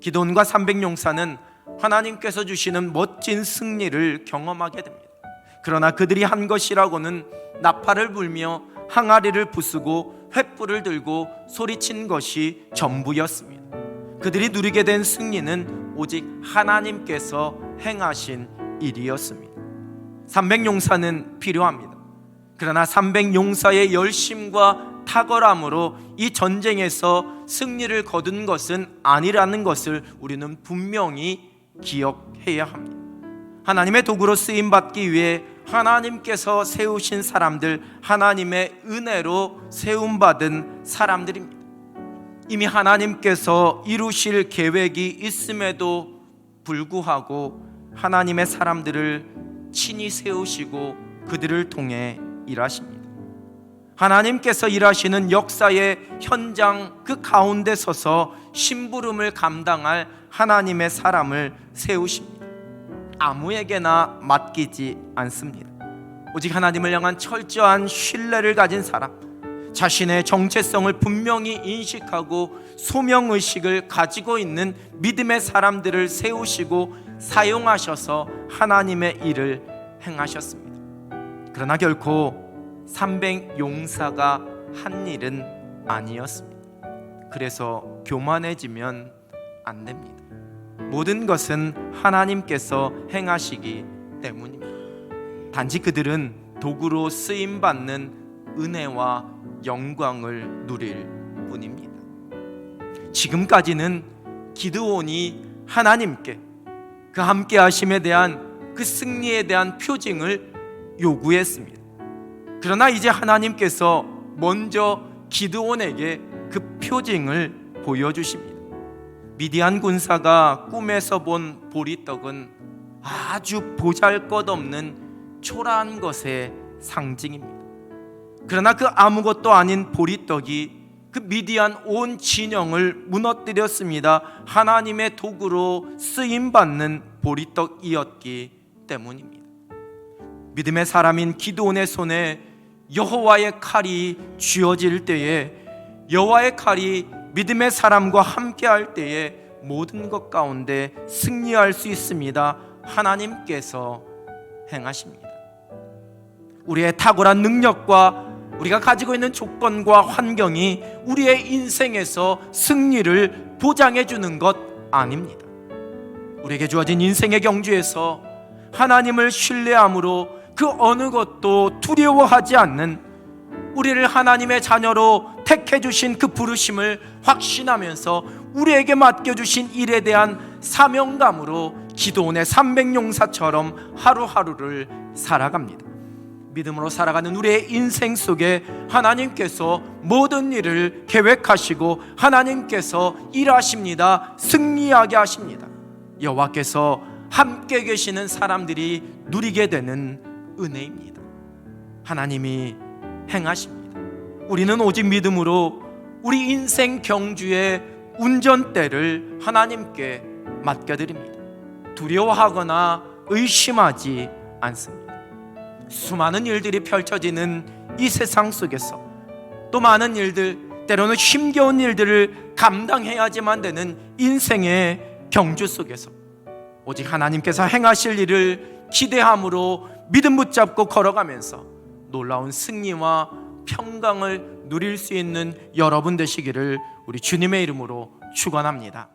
기도원과 300용사는 하나님께서 주시는 멋진 승리를 경험하게 됩니다. 그러나 그들이 한 것이라고는 나팔을 불며 항아리를 부수고 횃불을 들고 소리친 것이 전부였습니다. 그들이 누리게 된 승리는 오직 하나님께서 행하신 일이었습니다. 300용사는 필요합니다. 그러나 300용사의 열심과 탁월함으로 이 전쟁에서 승리를 거둔 것은 아니라는 것을 우리는 분명히 기억해야 합니다. 하나님의 도구로 쓰임 받기 위해 하나님께서 세우신 사람들, 하나님의 은혜로 세움 받은 사람들입니다. 이미 하나님께서 이루실 계획이 있음에도 불구하고 하나님의 사람들을 친히 세우시고 그들을 통해 일하십니다. 하나님께서 일하시는 역사의 현장 그 가운데 서서 심부름을 감당할 하나님의 사람을 세우십니다. 아무에게나 맡기지 않습니다. 오직 하나님을 향한 철저한 신뢰를 가진 사람, 자신의 정체성을 분명히 인식하고 소명 의식을 가지고 있는 믿음의 사람들을 세우시고 사용하셔서 하나님의 일을 행하셨습니다. 그러나 결코 300용사가 한 일은 아니었습니다. 그래서 교만해지면 안 됩니다. 모든 것은 하나님께서 행하시기 때문입니다. 단지 그들은 도구로 쓰임 받는 은혜와 영광을 누릴 뿐입니다. 지금까지는 기드온이 하나님께 그 함께 하심에 대한 그 승리에 대한 표징을 요구했습니다. 그러나 이제 하나님께서 먼저 기드온에게 그 표징을 보여주십니다. 미디안 군사가 꿈에서 본 보리떡은 아주 보잘것없는 초라한 것의 상징입니다. 그러나 그 아무것도 아닌 보리떡이 그 미디안 온 진영을 무너뜨렸습니다. 하나님의 도구로 쓰임 받는 보리떡이었기 때문입니다. 믿음의 사람인 기도원의 손에 여호와의 칼이 쥐어질 때에 여호와의 칼이 믿음의 사람과 함께 할 때에 모든 것 가운데 승리할 수 있습니다. 하나님께서 행하십니다. 우리의 탁월한 능력과 우리가 가지고 있는 조건과 환경이 우리의 인생에서 승리를 보장해 주는 것 아닙니다. 우리에게 주어진 인생의 경주에서 하나님을 신뢰함으로 그 어느 것도 두려워하지 않는 우리를 하나님의 자녀로 택해 주신 그 부르심을 확신하면서 우리에게 맡겨 주신 일에 대한 사명감으로 기도원의 300용사처럼 하루하루를 살아갑니다. 믿음으로 살아가는 우리의 인생 속에 하나님께서 모든 일을 계획하시고 하나님께서 일하십니다. 승리하게 하십니다. 여호와께서 함께 계시는 사람들이 누리게 되는 은혜입니다. 하나님이 행하십니다. 우리는 오직 믿음으로 우리 인생 경주의 운전대를 하나님께 맡겨드립니다. 두려워하거나 의심하지 않습니다. 수많은 일들이 펼쳐지는 이 세상 속에서 또 많은 일들, 때로는 힘겨운 일들을 감당해야지만 되는 인생의 경주 속에서 오직 하나님께서 행하실 일을 기대함으로 믿음 붙잡고 걸어가면서 놀라운 승리와 평강을 누릴 수 있는 여러분 되시기를 우리 주님의 이름으로 축원합니다.